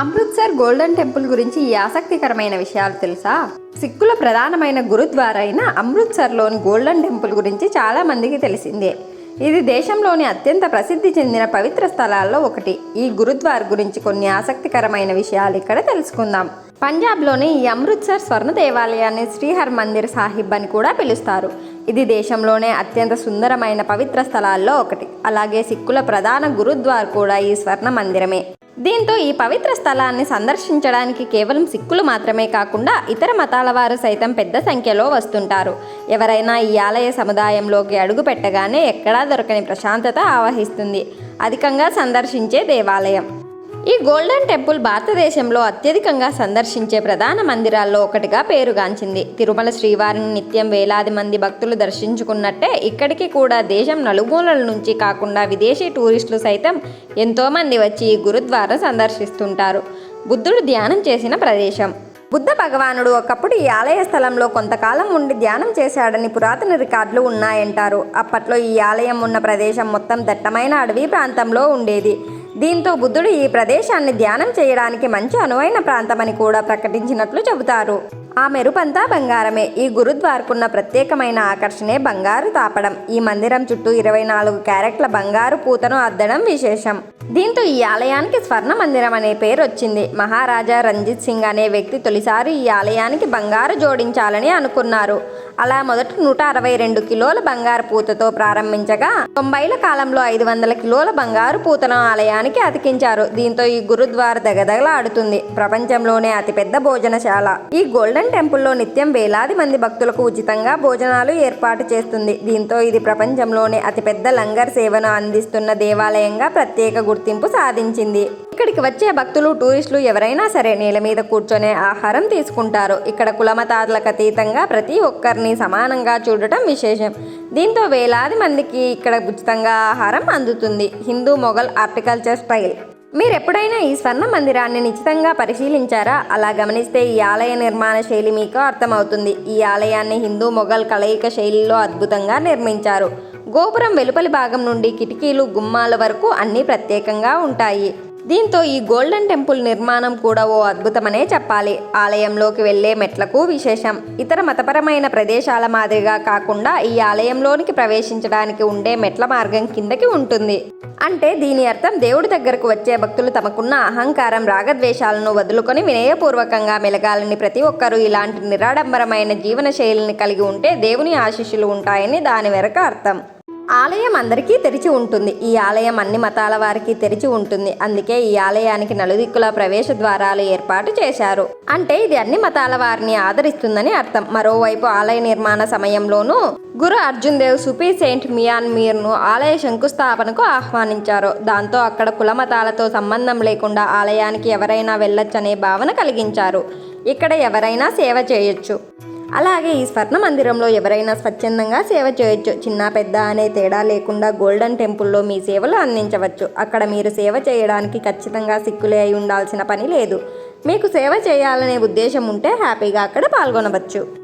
Amritsar golden temple గురించి ఈ ఆసక్తికరమైన విషయాలు తెలుసా? సిక్కుల ప్రధానమైన గురుద్వారా అయిన అమృత్సర్లోని గోల్డెన్ టెంపుల్ గురించి చాలా మందికి తెలిసిందే. ఇది దేశంలోని అత్యంత ప్రసిద్ధి చెందిన పవిత్ర స్థలాల్లో ఒకటి. ఈ గురుద్వార్ గురించి కొన్ని ఆసక్తికరమైన విషయాలు ఇక్కడ తెలుసుకుందాం. పంజాబ్లోని ఈ అమృత్సర్ స్వర్ణ దేవాలయాన్ని శ్రీహర్ మందిర్ సాహిబ్ అని కూడా పిలుస్తారు. ఇది దేశంలోనే అత్యంత సుందరమైన పవిత్ర స్థలాల్లో ఒకటి. అలాగే సిక్కుల ప్రధాన గురుద్వార్ కూడా ఈ స్వర్ణ మందిరమే. దీంతో ఈ పవిత్ర స్థలాన్ని సందర్శించడానికి కేవలం సిక్కులు మాత్రమే కాకుండా ఇతర మతాల వారు సైతం పెద్ద సంఖ్యలో వస్తుంటారు. ఎవరైనా ఈ ఆలయ సముదాయంలోకి అడుగు పెట్టగానే ఎక్కడా దొరకని ప్రశాంతత ఆవహిస్తుంది. అధికంగా సందర్శించే దేవాలయం. ఈ గోల్డెన్ టెంపుల్ భారతదేశంలో అత్యధికంగా సందర్శించే ప్రధాన మందిరాల్లో ఒకటిగా పేరుగాంచింది. తిరుమల శ్రీవారిని నిత్యం వేలాది మంది భక్తులు దర్శించుకున్నట్టే ఇక్కడికి కూడా దేశం నలుమూలల నుంచి కాకుండా విదేశీ టూరిస్టులు సైతం ఎంతోమంది వచ్చి ఈ గురుద్వారా సందర్శిస్తుంటారు. బుద్ధుడు ధ్యానం చేసిన ప్రదేశం. బుద్ధ భగవానుడు ఒకప్పుడు ఈ ఆలయ స్థలంలో కొంతకాలం ఉండి ధ్యానం చేశాడని పురాతన రికార్డులు ఉన్నాయంటారు. అప్పట్లో ఈ ఆలయం ఉన్న ప్రదేశం మొత్తం దట్టమైన అడవి ప్రాంతంలో ఉండేది. దీంతో బుద్ధుడు ఈ ప్రదేశాన్ని ధ్యానం చేయడానికి మంచి అనువైన ప్రాంతమని కూడా ప్రకటించినట్లు చెబుతారు. ఆ మెరుపంతా బంగారమే. ఈ గురుద్వార్కున్న ప్రత్యేకమైన ఆకర్షణే బంగారు తాపడం. ఈ మందిరం చుట్టూ ఇరవై నాలుగు క్యారెట్ల బంగారు పూతను అద్దడం విశేషం. దీంతో ఈ ఆలయానికి స్వర్ణ మందిరం అనే పేరు వచ్చింది. మహారాజా రంజిత్ సింగ్ అనే వ్యక్తి తొలిసారి ఈ ఆలయానికి బంగారు జోడించాలని అనుకున్నారు. అలా మొదట నూట అరవై రెండు కిలోల బంగారు పూతతో ప్రారంభించగా తొంభైల కాలంలో ఐదు వందల కిలోల బంగారు పూతను ఆలయానికి అతికించారు. దీంతో ఈ గురుద్వార దగదగలాడుతుంది. ప్రపంచంలోనే అతిపెద్ద భోజనశాల. ఈ గోల్డెన్ టెంపుల్లో నిత్యం వేలాది మంది భక్తులకు ఉచితంగా భోజనాలు ఏర్పాటు చేస్తుంది. దీంతో ఇది ప్రపంచంలోనే అతిపెద్ద లంగర్ సేవను అందిస్తున్న దేవాలయంగా ప్రత్యేక గుర్తింపు సాధించింది. ఇక్కడికి వచ్చే భక్తులు టూరిస్టులు ఎవరైనా సరే నేల మీద కూర్చొనే ఆహారం తీసుకుంటారు. ఇక్కడ కులమతాదులకు అతీతంగా ప్రతి ఒక్కరిని సమానంగా చూడటం విశేషం. దీంతో వేలాది మందికి ఇక్కడ ఉచితంగా ఆహారం అందుతుంది. Hindu Mughal architecture style. మీరు ఎప్పుడైనా ఈ స్వర్ణ మందిరాన్ని నిశ్చితంగా పరిశీలించారా? అలా గమనిస్తే ఈ ఆలయ నిర్మాణ శైలి మీకు అర్థమవుతుంది. ఈ ఆలయాన్ని హిందూ మొఘల్ కలయిక శైలిలో అద్భుతంగా నిర్మించారు. గోపురం వెలుపలి భాగం నుండి కిటికీలు గుమ్మాల వరకు అన్నీ ప్రత్యేకంగా ఉంటాయి. దీంతో ఈ గోల్డెన్ టెంపుల్ నిర్మాణం కూడా ఓ అద్భుతమనే చెప్పాలి. ఆలయంలోకి వెళ్ళే మెట్లకు విశేషం. ఇతర మతపరమైన ప్రదేశాల మాదిరిగా కాకుండా ఈ ఆలయంలోనికి ప్రవేశించడానికి ఉండే మెట్ల మార్గం కిందకి ఉంటుంది. అంటే దీని అర్థం దేవుడి దగ్గరకు వచ్చే భక్తులు తమకున్న అహంకారం రాగద్వేషాలను వదులుకొని వినయపూర్వకంగా మెలగాలని ప్రతి ఒక్కరూ ఇలాంటి నిరాడంబరమైన జీవన శైలిని కలిగి ఉంటే దేవుని ఆశీస్సులు ఉంటాయని దాని వెనక అర్థం. ఆలయం అందరికీ తెరిచి ఉంటుంది. ఈ ఆలయం అన్ని మతాల వారికి తెరిచి ఉంటుంది. అందుకే ఈ ఆలయానికి నలుదిక్కుల ప్రవేశ ద్వారాలు ఏర్పాటు చేశారు. అంటే ఇది అన్ని మతాల వారిని ఆదరిస్తుందని అర్థం. మరోవైపు ఆలయ నిర్మాణ సమయంలోనూ గురు అర్జున్ దేవ్ సుపీ సెయింట్ మియాన్ మీర్ను ఆలయ శంకుస్థాపనకు ఆహ్వానించారు. దాంతో అక్కడ కుల మతాలతో సంబంధం లేకుండా ఆలయానికి ఎవరైనా వెళ్ళొచ్చనే భావన కలిగించారు. ఇక్కడ ఎవరైనా సేవ చేయొచ్చు. అలాగే ఈ స్వర్ణ మందిరంలో ఎవరైనా స్వచ్ఛందంగా సేవ చేయొచ్చు. చిన్న పెద్ద అనే తేడా లేకుండా గోల్డెన్ టెంపుల్లో మీ సేవలు అందించవచ్చు. అక్కడ మీరు సేవ చేయడానికి ఖచ్చితంగా సిక్కులే అయి ఉండాల్సిన పని లేదు. మీకు సేవ చేయాలనే ఉద్దేశం ఉంటే హ్యాపీగా అక్కడ పాల్గొనవచ్చు.